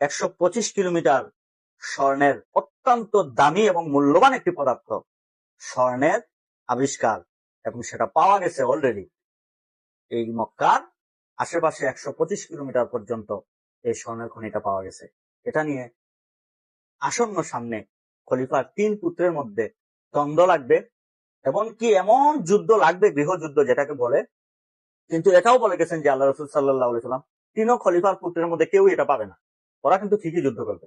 একশো পঁচিশ কিলোমিটার স্বর্ণের অত্যন্ত দামি এবং মূল্যবান একটি পদার্থ, স্বর্ণের আবিষ্কার, এবং সেটা পাওয়া গেছে অলরেডি এই মক্কার আশেপাশে একশো পঁচিশ কিলোমিটার পর্যন্ত এই স্বর্ণের খনিটা পাওয়া গেছে। এটা নিয়ে আসন্ন সামনে খলিফার তিন পুত্রের মধ্যে দ্বন্দ্ব লাগবে এবং কি এমন যুদ্ধ লাগবে, গৃহযুদ্ধ যেটাকে বলে, কিন্তু এটাও বলে গেছেন যে আল্লাহ রসুল সাল্লাহ সাল্লাম তিনও খলিফার পুত্রের মধ্যে কেউ এটা পাবে না। ওরা কিন্তু ঠিকই যুদ্ধ করবে।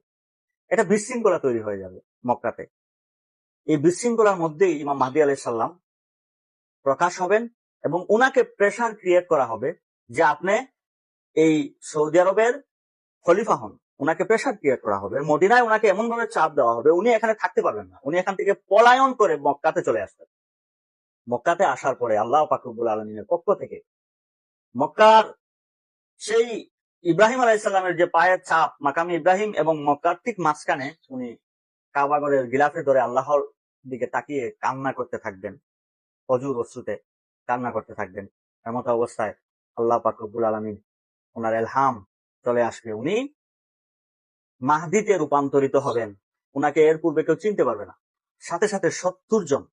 এটা বিশৃঙ্খলা তৈরি হয়ে যাবে মক্কাতে। এই বিশৃঙ্খলার মধ্যেই ইমাম মাহদি আলাই সাল্লাম প্রকাশ হবেন এবং উনাকে প্রেশার ক্রিয়েট করা হবে যে আপনি এই সৌদি আরবের খলিফা হন। উনাকে প্রেশার ক্রিয়েট করা হবে। মদিনায় উনাকে এমন ভাবে চাপ দেওয়া হবে, উনি এখানে থাকতে পারবেন না। উনি এখান থেকে পলায়ন করে মক্কাতে চলে আসবেন। মক্কাতে আসার পরে আল্লাহ পাকুবুল আলমিনের পক্ষ থেকে মক্কার সেই ইব্রাহিম আলাইসাল্লামের যে পায়ের ছাপ, মাকামি ইব্রাহিম এবং মক্কার ঠিক মাঝখানে উনি কাবাগরের গিলাফে ধরে আল্লাহর দিকে তাকিয়ে কান্না করতে থাকবেন। অজুর অশ্রুতে কান্না করতে থাকবেন। এমত অবস্থায় আল্লাহ পাকুবুল আলমিন ওনার এলহাম চলে আসবে। উনি মাহদিতে রূপান্তরিত হবেন। উনাকে এর পূর্বে কেউ চিনতে পারবে না। সাথে সাথে সত্তর জন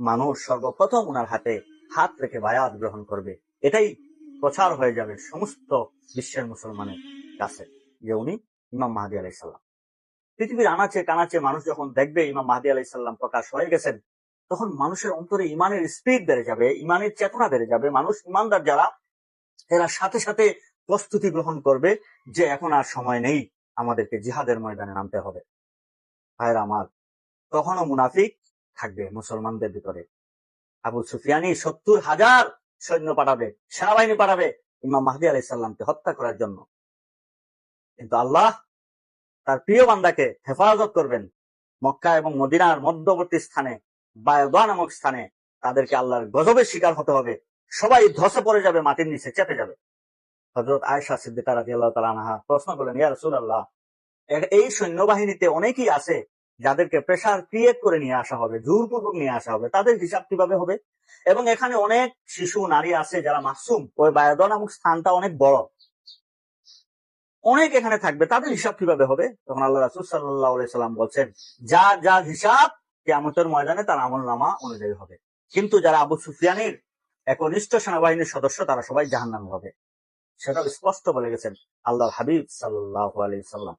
মানুষ সর্বপ্রথম উনার হাতে হাত রেখে বায়াত গ্রহণ করবে। এটাই প্রচার হয়ে যাবে সমস্ত বিশ্বের মুসলমানের কাছে। যে উনি ইমাম মাহাদি আলাইসাল্লাম পৃথিবীর আনাচে কানাচে মানুষ যখন দেখবে ইমাম মাহাদি আলাইসাল্লাম প্রকাশ হয়ে গেছেন, তখন মানুষের অন্তরে ইমানের স্পিড বেড়ে যাবে, ইমানের চেতনা বেড়ে যাবে। মানুষ, ইমানদার যারা, এরা সাথে সাথে প্রস্তুতি গ্রহণ করবে যে এখন আর সময় নেই, আমাদেরকে জিহাদের ময়দানে নামতে হবে। ভাইয়ের আমার, তখনও মুনাফিক থাকবে মুসলমানদের ভিতরে। আবু সুফিয়ানি সত্তর হাজার সৈন্য পাঠাবে, সেনাবাহিনী পাঠাবে, ইমাম মাহদি আলাইসাল্লামকে হত্যা করার জন্য। কিন্তু আল্লাহ তার প্রিয় বান্দাকে হেফাজত করবেন মক্কা এবং মদিনার মধ্যবর্তী স্থানে, বায়দা নামক স্থানে। তাদেরকে আল্লাহর গজবের শিকার হতে হবে। সবাই ধসে পড়ে যাবে, মাটির নিচে চেপে যাবে। হজরত আয়সা সিদ্দিকা রাজি আল্লাহ তালা প্রশ্ন করলেন, ইয়া রসুল আল্লাহ এই সৈন্যবাহিনীতে অনেকেই আছে যাদেরকে প্রেশার ক্রিয়েট করে নিয়ে আসা হবে, জোরপূর্বক নিয়ে আসা হবে, তাদের হিসাব কীভাবে হবে? এবং এখানে অনেক শিশু, নারী আছে যারা মাসুম ওই বায়দা নামক স্থানটা অনেক বড়। অনেক এখানে থাকবে, তাদের হিসাব কীভাবে হবে? তখন আল্লাহ রাসুল সাল্লাহ সাল্লাম বলছেন, যা যা হিসাব কেমতের ময়দানে তার আমল নামা অনুযায়ী হবে। কিন্তু যারা আবু সুফিয়ানের একনিষ্ঠ সেনাবাহিনীর সদস্য, তারা সবাই জাহান্নাম হবে। সেটা স্পষ্ট বলে গেছেন আল্লাহ হাবিব সাল্লাহ আলি সাল্লাম।